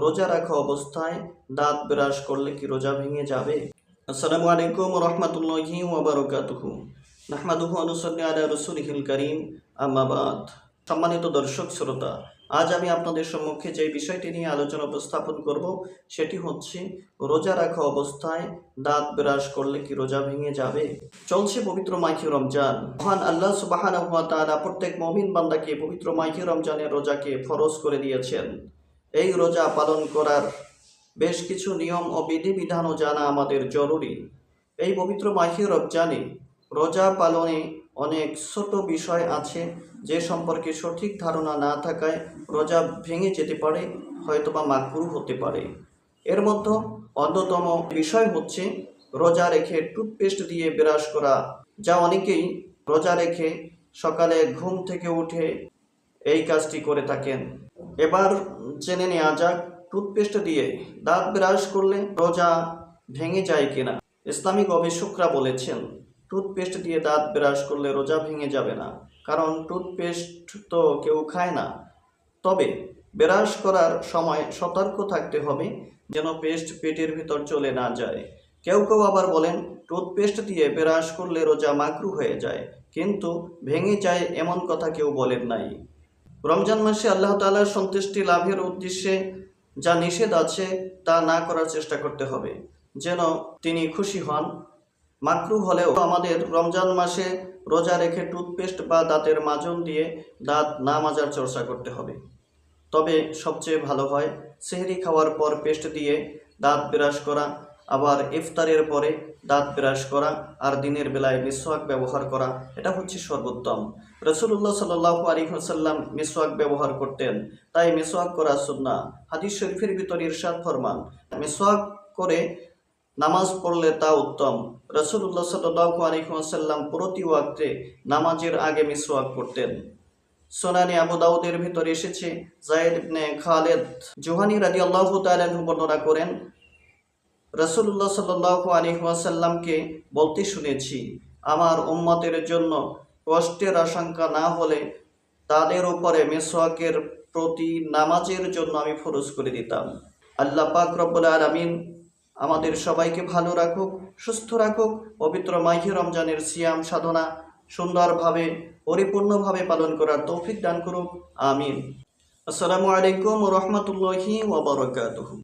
রোজা রাখা অবস্থায় দাঁত ব্রাশ করলে কি রোজা ভেঙে যাবে? আসসালামু আলাইকুম রহমতুল্লাহি ওবরকাতুহু নাহমাদুহু আনুসাল্লি আলা রসুলিহিল করিম। আম্মাবাদ সম্মানিত দর্শক, শ্রোতা, আজ আমি আপনাদের সম্মুখে যে বিষয়টি নিয়ে আলোচনা উপস্থাপন করব, সেটি হচ্ছে রোজা রাখা অবস্থায় দাঁত ব্রাশ করলে কি রোজা ভেঙে যাবে? চলছে পবিত্র মাইকি রমজান। মহান আল্লাহ সুবাহানা হুয়া প্রত্যেক মমিন বান্দাকে পবিত্র মাইকি রমজানের রোজাকে ফরজ করে দিয়েছেন। এই রোজা পালন করার বেশ কিছু নিয়ম ও বিধিবিধানও জানা আমাদের জরুরি। এই পবিত্র মাইকি রমজানে রোজা পালনে অনেক ছোট বিষয় আছে যে সম্পর্কে সঠিক ধারণা না থাকায় রোজা ভেঙে যেতে পারে, হয়তোবা মাকরু হতে পারে। এর মধ্যে অন্যতম বিষয় হচ্ছে রোজা রেখে টুথপেস্ট দিয়ে ব্রাশ করা, যা অনেকেই রোজা রেখে সকালে ঘুম থেকে উঠে এই কাজটি করে থাকেন। এবার জেনে নেওয়া যাক, টুথপেস্ট দিয়ে দাঁত ব্রাশ করলে রোজা ভেঙে যায় কিনা। ইসলামী গবেষকরা বলেছেন, টুথপেস্ট দিয়ে দাঁত ব্রাশ করলে রোজা ভেঙে যাবে না, কারণ টুথপেস্ট তো কেউ খায় না। তবে ব্রাশ করার সময় সতর্ক থাকতে হবে যেন পেস্ট পেটের ভিতর চলে না যায়। কেউ কেউ আবার বলেন, টুথপেস্ট দিয়ে ব্রাশ করলে রোজা মাকরু হয়ে যায়, কিন্তু ভেঙে যায় এমন কথা কেউ বলেন নাই। রমজান মাসে আল্লাহ তাআলার সন্তুষ্টি লাভের উদ্দেশ্যে যা নিষেধ আছে তা না করার চেষ্টা করতে হবে। যেন তিনি খুশি হন। মাকরু হলেও আমাদের রমজান মাসে রোজা রেখে টুথপেস্ট বা দাঁতের মাজন দিয়ে দাঁত না মাজার চর্চা করতে হবে। তবে সবচেয়ে ভালো হয় সেহরি খাওয়ার পর পেস্ট দিয়ে দাঁত ব্রাশ করা আবার ইফতারের পরে দাঁত ব্রাশ করা আর দিনের বেলায় মিসওয়াক ব্যবহার করা, এটা হচ্ছে সর্বোত্তম। রসুল্লাহ সাল্লাহ আলী হাসাল্লাম মিসওয়াক ব্যবহার করতেন। তাই মিসওয়াক করা সুন্না হাদিস শরীফের ভিতর ইরশাদ ফরমান, মিসওয়াক করে নামাজ পড়লে তা উত্তম। রসুল্লাহ সাল্লাহ আলী হাসাল্লাম প্রতি ওয়াক্তে নামাজের আগে মিসওয়াক করতেন। সোনানি আবু দাউদের ভিতরে এসেছে জায়েদ খালেদ। জোহানি রাজি আল্লাহ তালু বর্ণনা করেন রসুল্লাহ সাল্লাহ আলী ওয়াসাল্লামকে বলতে শুনেছি, আমার উম্মতের জন্য কষ্টের আশঙ্কা না হলে তাদের উপরে মেসোয়াকের প্রতি নামাজের জন্য আমি ফরজ করে দিতাম। আল্লাহ পাক রব্বুল আলমিন আমাদের সবাইকে ভালো রাখুক, সুস্থ রাখুক, পবিত্র মাহি রমজানের সিয়াম সাধনা সুন্দরভাবে, পরিপূর্ণভাবে পালন করার তৌফিক দান করুক, আমিন। আসসালামু আলাইকুম রহমতুল্লাহি ওবরকাতুহু